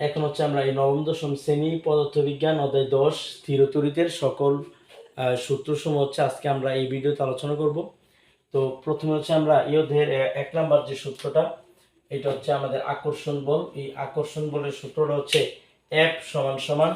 এখন হচ্ছে আমরা এই নবম, দশম শ্রেণি পদার্থবিজ্ঞান অধ্যায় দশ, স্থিরতরিতের সকল সূত্রসমূহ হচ্ছে আজকে আমরা এই ভিডিওতে আলোচনা করব। তো প্রথমে হচ্ছে আমরা এই অধ্যায়ের এক নাম্বার যে সূত্রটা, এটা হচ্ছে আমাদের আকর্ষণ বল। এই আকর্ষণ বলের সূত্রটা হচ্ছে এফ সমান সমান,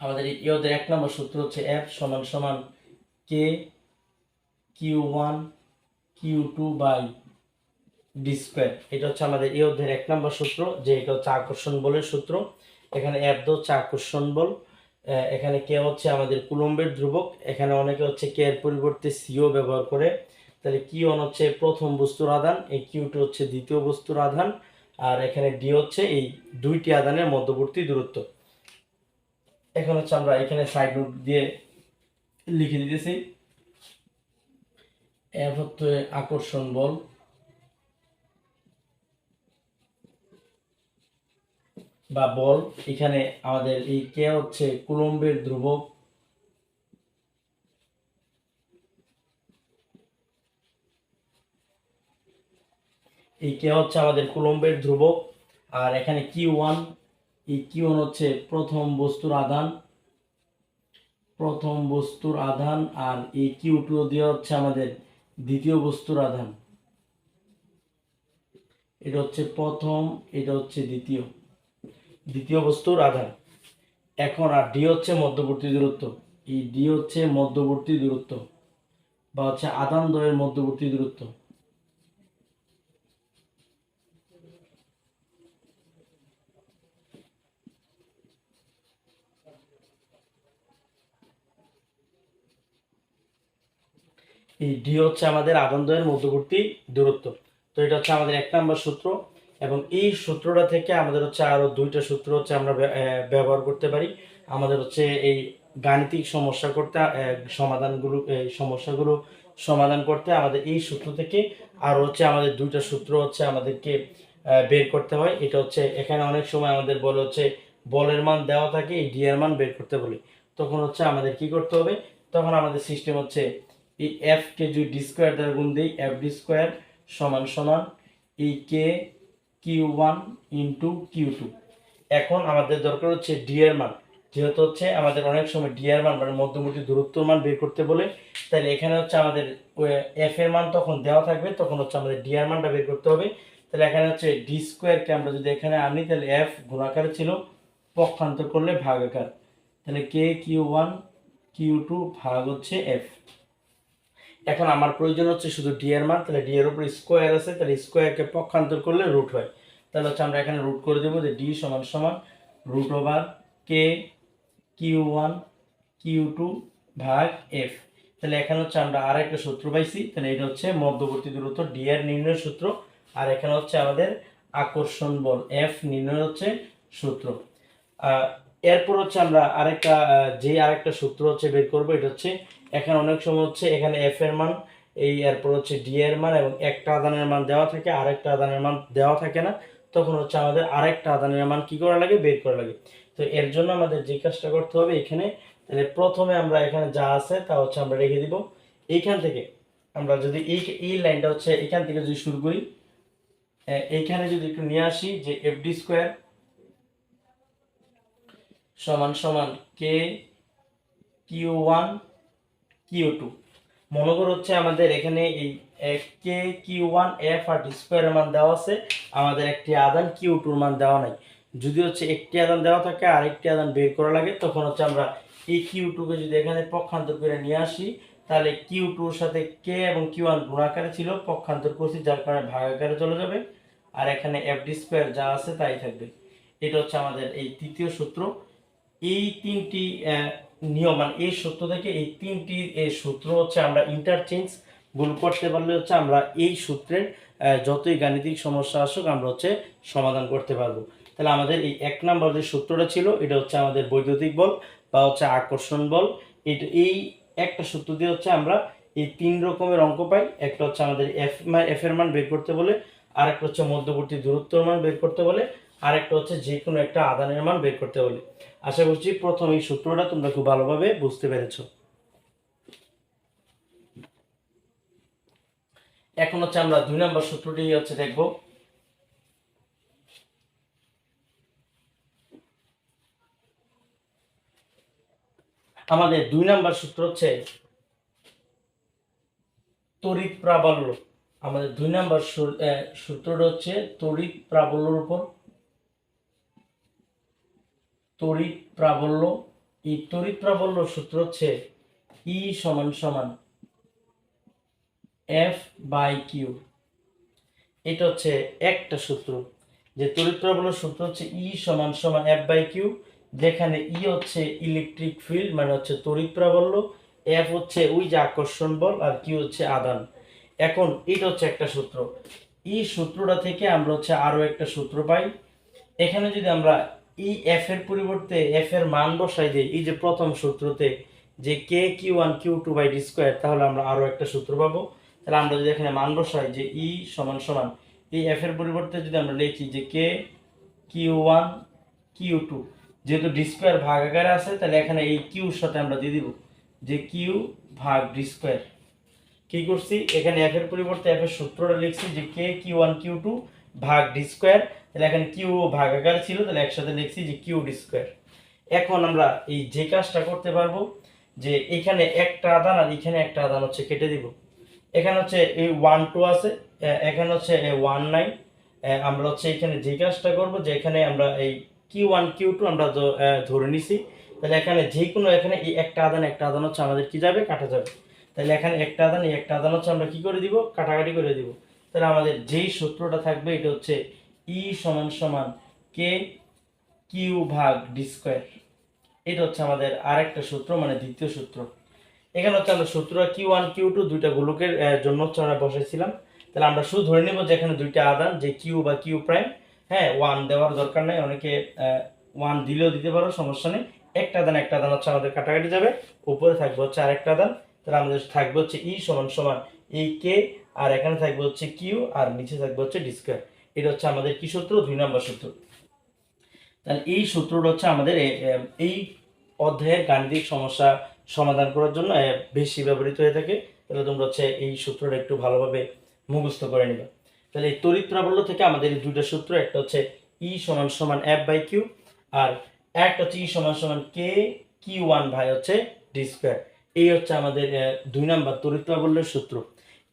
আমাদের এই অধ্যায়ের এক নম্বর সূত্র হচ্ছে এফ সমান সমান K Q one Q two by D square এটা হচ্ছে আমাদের এই অধ্যায়ের এক নম্বর সূত্র, যে এটা হচ্ছে আকর্ষণ বলের সূত্র। এখানে এফ দো হচ্ছে আকর্ষণ বল। এখানে কে হচ্ছে আমাদের কুলম্বের ধ্রুবক। এখানে অনেকে হচ্ছে কে এর পরিবর্তে সিও ব্যবহার করে। তাহলে কিউ ওয়ান হচ্ছে প্রথম বস্তুর আধান, এই কিউ টু হচ্ছে দ্বিতীয় বস্তুর আধান, আর এখানে ডি হচ্ছে এই দুইটি আধানের মধ্যবর্তী দূরত্ব। এখন হচ্ছে আমরা এখানে সাইড নোট দিয়ে লিখে দিতেছি। এফ হচ্ছে আকর্ষণ বল। বা বল, এখানে আমাদের এই কে হচ্ছে কুলম্বের ধ্রুবক। এই কে হচ্ছে আমাদের কুলম্বের ধ্রুবক, আর এখানে কিউ ওয়ান, এই কিউ ওয়ান হচ্ছে প্রথম বস্তুর আধান। প্রথম বস্তুর আধান, আর এই কিউ টু দিয়ে হচ্ছে আমাদের দ্বিতীয় বস্তুর আধান। এটা হচ্ছে প্রথম, এটা হচ্ছে দ্বিতীয়। দ্বিতীয় বস্তুর আধান এখন আর ডি হচ্ছে মধ্যবর্তী দূরত্ব। এই ডি হচ্ছে মধ্যবর্তী দূরত্ব বা হচ্ছে আদান দ্বয়ের মধ্যবর্তী দূরত্ব। এই ডি হচ্ছে আমাদের আদান দ্বয়ের মধ্যবর্তী দূরত্ব। তো এটা হচ্ছে আমাদের এক নম্বর সূত্র। এবং এই সূত্রটা থেকে আমাদের হচ্ছে আরও দুইটা সূত্র হচ্ছে আমরা ব্য- ব্যবহার করতে পারি। আমাদের হচ্ছে এই গাণিতিক সমস্যা করতে সমাধানগুলো এই সমস্যাগুলো সমাধান করতে আমাদের এই সূত্র থেকে আর হচ্ছে আমাদের দুইটা সূত্র হচ্ছে আমাদেরকে বের করতে হয়। এটা হচ্ছে এখানে অনেক সময় আমাদের বলে হচ্ছে বলের মান দেওয়া থাকে, এই ডি এর মান বের করতে বলে। তখন হচ্ছে আমাদের কি করতে হবে? তখন আমাদের সিস্টেম হচ্ছে এই এফকে যদি ডি স্কোয়ার দ্বারা গুণ দিই এফ ডি স্কোয়ার সমান সমান এই K Q one into Q two এখন আমাদের দরকার হচ্ছে ডি এর মান। যেহেতু হচ্ছে আমাদের অনেক সময় ডি এর মান মানে মধ্যবর্তী দূরত্বর মান বের করতে বলে তাহলে এখানে হচ্ছে আমাদের এফ এর মান তখন দেওয়া থাকবে, তখন হচ্ছে আমাদের ডি এর মানটা বের করতে হবে। তাহলে এখানে হচ্ছে ডি স্কোয়ারকে আমরা যদি এখানে আনি তাহলে এফ গুণাকারে ছিল পক্ষান্তর করলে ভাগাকার। তাহলে K Q one Q two ভাগ হচ্ছে এফ এখন আমার প্রয়োজন হচ্ছে শুধু ডি এর মান, তাহলে ডি এর উপর স্কোয়ার আছে, তাহলে স্কোয়ারকে পক্ষান্তর করলে রুট হয়। তাহলে হচ্ছে আমরা এখানে রুট করে দেবো যে ডি সমান সমান root over K Q one Q two ভাগ এফ তাহলে এখানে হচ্ছে আমরা আর একটা সূত্র পাইছি, তাহলে এটা হচ্ছে মধ্যবর্তী দূরত্ব ডি এর নির্ণয়ের সূত্র, আর এখানে হচ্ছে আমাদের আকর্ষণ বল এফ নির্ণয় হচ্ছে সূত্র। এরপর হচ্ছে আমরা আরেকটা যে আরেকটা সূত্র হচ্ছে বের করব, এটা হচ্ছে এখানে অনেক সময় হচ্ছে এখানে এফ এর মান, এই এরপর হচ্ছে ডি এর মান এবং একটা আদানের মান দেওয়া থাকে, আরেকটা আদানের মান দেওয়া থাকে না। তখন হচ্ছে আমাদের আরেকটা আদানের মান কি করা লাগে? বের করা লাগে। তো এর জন্য আমাদের যে কাজটা করতে হবে এখানে, তাহলে প্রথমে আমরা এখানে যা আছে তা হচ্ছে আমরা রেখে দিব। এইখান থেকে আমরা যদি এই এই লাইনটা হচ্ছে এখান থেকে যদি শুরু করি এইখানে যদি একটু নিয়ে আসি যে এফ ডি স্কোয়ার সমান সমান K Q one Q two মনে করো হচ্ছে আমাদের এখানে এই কে কিউ ওয়ান এফ আর ডি স্কোয়ারের মান দেওয়া আছে। আমাদের একটি আদান কিউ টুর মান দেওয়া নাই। যদি হচ্ছে একটি আদান দেওয়া থাকে আর একটি আদান বের করা লাগে, তখন হচ্ছে আমরা এই কিউ টুকে যদি এখানে পক্ষান্তর করে নিয়ে আসি, তাহলে কিউ টুর সাথে কে এবং কিউ ওয়ান গুণাকারে ছিল, পক্ষান্তর করছি, যার কারণে ভাগাকারে চলে যাবে। আর এখানে এফ ডি স্কোয়ার যা আছে তাই থাকবে। এটা হচ্ছে আমাদের এই তৃতীয় সূত্র। এই তিনটি নিয়ম মানে এই সূত্র থেকে এই তিনটি সূত্র হচ্ছে আমরা ইন্টারচেঞ্জগুলো করতে পারলে হচ্ছে আমরা এই সূত্রের যতই গাণিতিক সমস্যা আসুক আমরা হচ্ছে সমাধান করতে পারব। তাহলে আমাদের এই এক নাম্বার যে সূত্রটা ছিল, এটা হচ্ছে আমাদের বৈদ্যুতিক বল বা হচ্ছে আকর্ষণ বল। এটা, এই একটা সূত্র দিয়ে হচ্ছে আমরা এই তিন রকমের অঙ্ক পাই। একটা হচ্ছে আমাদের এফ এফ এর মান বের করতে বলে আর একটা হচ্ছে মধ্যবর্তী দূরত্বর মান বের করতে বলে। আর একটা হচ্ছে যে কোনো একটা আদানের মান বের করতে বলে আশা করছি প্রথম এই সূত্রটা তোমরা খুব ভালোভাবে বুঝতে পেরেছ। এখন হচ্ছে আমরা দুই নম্বর সূত্রটি হচ্ছে দেখব। আমাদের দুই নাম্বার সূত্র হচ্ছে তড়িৎ প্রাবল্য। আমাদের দুই নাম্বার সূত্রটা হচ্ছে তড়িৎ প্রাবল্যর উপর তড়িৎ প্রাবল্য। এই তড়িৎ প্রাবল্য সূত্র হচ্ছে ই সমান সমান এফ বাই কিউ। এটা হচ্ছে একটা সূত্র। যে তড়িৎ প্রাবল্য সূত্র হচ্ছে ই সমান সমান এফ বাই কিউ। যেখানে ই হচ্ছে ইলেকট্রিক ফিল্ড মানে হচ্ছে তড়িৎ প্রাবল্য। এফ হচ্ছে ওই যে আকর্ষণ বল আর কিউ হচ্ছে আদান এখন এটা হচ্ছে একটা সূত্র। এই সূত্রটা থেকে আমরা হচ্ছে আরও একটা সূত্র পাই। এখানে যদি আমরা এই এফ এর পরিবর্তে এফ এর মান বসাই দিই। এই যে প্রথম সূত্রতে যে K Q one Q two by D square তাহলে আমরা আরও একটা সূত্র পাবো। তাহলে আমরা যদি এখানে মান বসাই যে ই সমান সমান, এই এফ এর পরিবর্তে যদি আমরা লিখি যে K Q one Q two যেহেতু ডি স্কোয়ার ভাগ আকারে আছে, তাহলে এখানে এই কিউর সাথে আমরা দিয়ে দিব যে কিউ ভাগ ডি স্কোয়ার কি করছি? এখানে এফ এর পরিবর্তে এফ এর সূত্রটা লিখছি যে K Q one Q two ভাগ ডি স্কোয়ার তাহলে এখন কিউ ভাগ আকার ছিল, তাহলে একসাথে লিখছি যে কিউ স্কোয়ার এখন আমরা এই যে কাজটা করতে পারব, যে এখানে একটা আদান আর এখানে একটা আদান হচ্ছে কেটে দিব। এখানে হচ্ছে এই ওয়ান টু আছে এখানে হচ্ছে ওয়ান নাইন আমরা হচ্ছে এখানে যে কাজটা করব, যে এখানে আমরা এই কিউ ওয়ান কিউ টু আমরা ধরে নিছি। তাহলে এখানে যে কোনো এখানে এই একটা আদান একটা আদান হচ্ছে আমাদের কি যাবে? কাটা যাবে। তাহলে এখানে একটা আদান এই একটা আদান হচ্ছে আমরা কি করে দিব? কাটাকাটি করে দিব। তাহলে আমাদের যেই সূত্রটা থাকবে, এটা হচ্ছে ই সমান সমান কে কিউ ভাগ ডি স্কোয়ার এটা হচ্ছে আমাদের আরেকটা সূত্র মানে দ্বিতীয় সূত্র। এখানে হচ্ছে আমরা সূত্র কিউ ওয়ান কিউ টু দুইটা গোলকের জন্য হচ্ছে আমরা বসাইছিলাম। তাহলে আমরা শুধু ধরে নেব যে এখানে দুইটা আদান যে কিউ বা কিউ প্রাইম হ্যাঁ ওয়ান দেওয়ার দরকার নেই। অনেকে ওয়ান দিলেও দিতে পারো, সমস্যা নেই। একটা আদান একটা আদান হচ্ছে আমাদের কাটাকাটি যাবে। উপরে থাকবে হচ্ছে আরেকটা আদান তাহলে আমাদের থাকবে হচ্ছে ই সমান সমান এই কে আর এখানে থাকবে হচ্ছে কিউ আর নিচে থাকবে হচ্ছে ডি স্কোয়ার এটা হচ্ছে আমাদের কি সূত্র? দুই নম্বর সূত্র। তাহলে এই সূত্রটা হচ্ছে আমাদের এই অধ্যায়ের গাণিতিক সমস্যা সমাধান করার জন্য বেশি ব্যবহৃত হয়ে থাকে। তাহলে তোমরা হচ্ছে এই সূত্রটা একটু ভালোভাবে মুখস্থ করে নিবে। তাহলে এই তড়িৎ প্রাবল্য থেকে আমাদের এই দুইটা সূত্র, একটা হচ্ছে ই সমান সমান এফ বাই কিউ আর একটা হচ্ছে ই সমান সমান কে কিউ ওয়ান ভাই হচ্ছে ডি স্কোয়ার এই হচ্ছে আমাদের দুই নাম্বার তড়িৎ প্রাবল্যের সূত্র।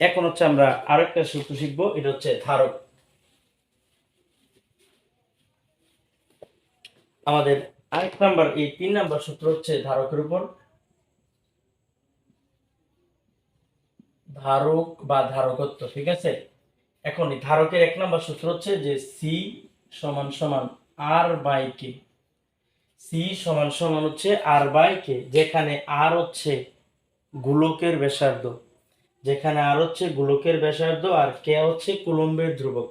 এখন হচ্ছে আমরা আরেকটা সূত্র শিখব, এটা হচ্ছে ধারক। আমাদের আরেক নাম্বার, এই তিন নাম্বার সূত্র হচ্ছে ধারকের উপর। ধারক বা ধারকত্ব, ঠিক আছে? এখন এই ধারকের এক নাম্বার সূত্র হচ্ছে যে সি সমান সমান আর বাই কে সি সমান সমান হচ্ছে আর বাই কে যেখানে আর হচ্ছে গোলকের ব্যাসার্ধ। যেখানে আর হচ্ছে গোলকের ব্যাসার্ধ আর কে হচ্ছে কুলম্বের ধ্রুবক।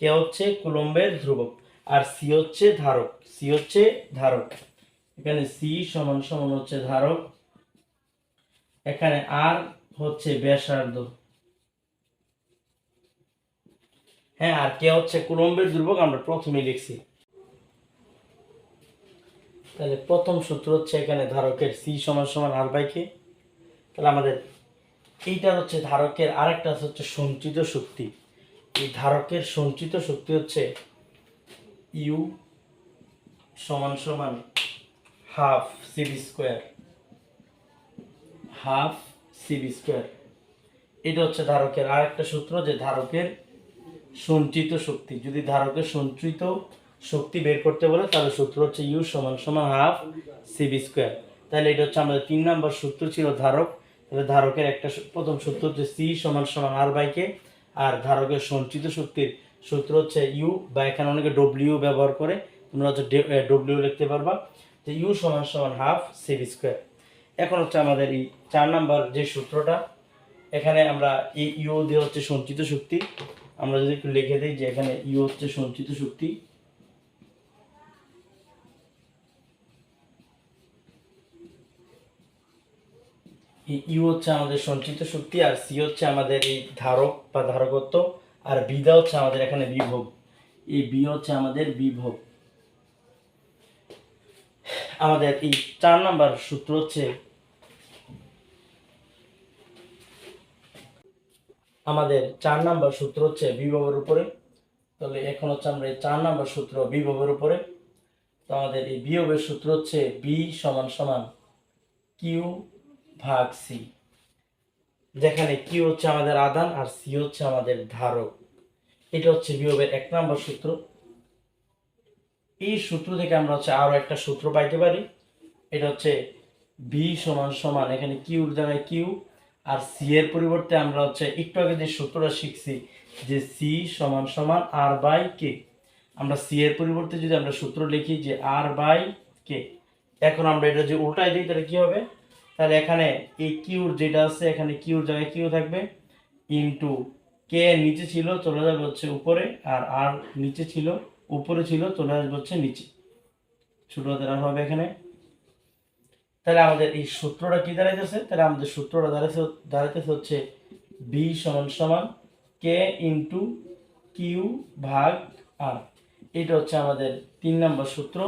কে হচ্ছে কুলম্বের ধ্রুবক। আর সি হচ্ছে ধারক। সি হচ্ছে ধারক। এখানে সি সমান সমান হচ্ছে ধারক। এখানে আর হচ্ছে ব্যাসার্ধ। হ্যাঁ আর কে হচ্ছে কুলম্বের ধ্রুবক, আমরা প্রথমেই লিখছি। তাহলে প্রথম সূত্র হচ্ছে এখানে ধারকের সি সমান সমান আর বাই কে তাহলে আমাদের এইটা হচ্ছে ধারকের আরেকটা হচ্ছে সঞ্চিত শক্তি। এই ধারকের সঞ্চিত শক্তি হচ্ছে ইউ সমান সমান half C V square, half C V square. এটা হচ্ছে ধারকের আরেকটা সূত্র যে ধারকের সঞ্চিত শক্তি। যদি ধারকের সঞ্চিত শক্তি বের করতে বলে, তাহলে সূত্র হচ্ছে ইউ সমান সমান হাফ সিবি স্কোয়ার। তাহলে এটা হচ্ছে আমাদের তিন নাম্বার সূত্র ছিল ধারক। তাহলে ধারকের একটা প্রথম সূত্র হচ্ছে সি সমান সমান আর বাই কে, আর ধারকের সঞ্চিত শক্তির সূত্র হচ্ছে ইউ বা এখানে অনেকে ডব্লিউ ব্যবহার করে, তোমরা হচ্ছে ডব্লিউ লিখতে পারবা, যে ইউ সমান সমান হাফ সিবি স্কোয়ার এখন হচ্ছে আমাদের এই চার নাম্বার যে সূত্রটা, এখানে আমরা এই ইউ দিয়ে হচ্ছে সঞ্চিত শক্তি, আমরা যদি একটু লিখে দিই যে এখানে ইউ হচ্ছে সঞ্চিত শক্তি। ইউ হচ্ছে আমাদের সঞ্চিত শক্তি আর সি হচ্ছে আমাদের এই ধারক বা ধারকত্ব। আর বিদা হচ্ছে আমাদের এখানে বিভব এই বি হচ্ছে আমাদের বিভব আমাদের এই চার নাম্বার সূত্র হচ্ছে, আমাদের চার নাম্বার সূত্র হচ্ছে বিভবের উপরে। তাহলে এখন হচ্ছে আমরা এই চার নাম্বার সূত্র বিভবের উপরে। তো আমাদের এই বিয়োগের সূত্র হচ্ছে বি সমান সমান কিউ ভাগ সি যেখানে কিউ হচ্ছে আমাদের আদান আর সি হচ্ছে আমাদের ধারক। এটা হচ্ছে বিয়োগের এক নম্বর সূত্র। এই সূত্র থেকে আমরা হচ্ছে আরও একটা সূত্র পাইতে পারি। এটা হচ্ছে বি সমান সমান, এখানে কিউর জায়গায় কিউ আর সি এর পরিবর্তে আমরা হচ্ছে একটু আগে যে সূত্রটা শিখছি যে সি সমান সমান আর বাই কে আমরা সি এর পরিবর্তে যদি আমরা সূত্র লিখি যে আর বাই কে এখন আমরা এটা যে উল্টাই দিই, তাহলে কি হবে? তাহলে এখানে এই কিউর যেটা আছে, এখানে কিউর জায়গায় কিউ থাকবে ইন্টু কে নিচে ছিল চলে যাবে হচ্ছে উপরে, আর আর নিচে ছিল, উপরে ছিল চলে আসবে হচ্ছে নিচে। ছোট হাতের আর হবে এখানে। তাহলে আমাদের এই সূত্রটা কি দাঁড়াইতেছে? তাহলে আমাদের সূত্রটা দাঁড়াইছে, দাঁড়াইতেছে হচ্ছে বি সমান সমান কে ইন্টু কিউ ভাগ আর এটা হচ্ছে আমাদের তিন নম্বর সূত্র,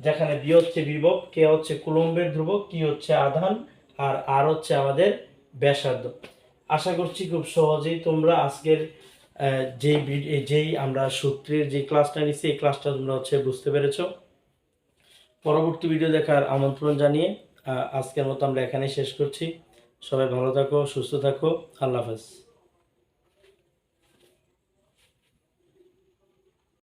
যেখানে বি হচ্ছে বিভব কে হচ্ছে কুলম্বের ধ্রুবক কি হচ্ছে আধান, আর আর হচ্ছে আমাদের ব্যাসার্ধ। আশা করছি খুব সহজেই তোমরা আজকের যেই যেই আমরা সূত্রের যে ক্লাসটা নিচ্ছি এই ক্লাসটা তোমরা হচ্ছে বুঝতে পেরেছ। পরবর্তী ভিডিও দেখার আমন্ত্রণ জানিয়ে আজকের মতো আমরা এখানেই শেষ করছি। সবাই ভালো থাকো, সুস্থ থাকো। আল্লাহ হাফেজ।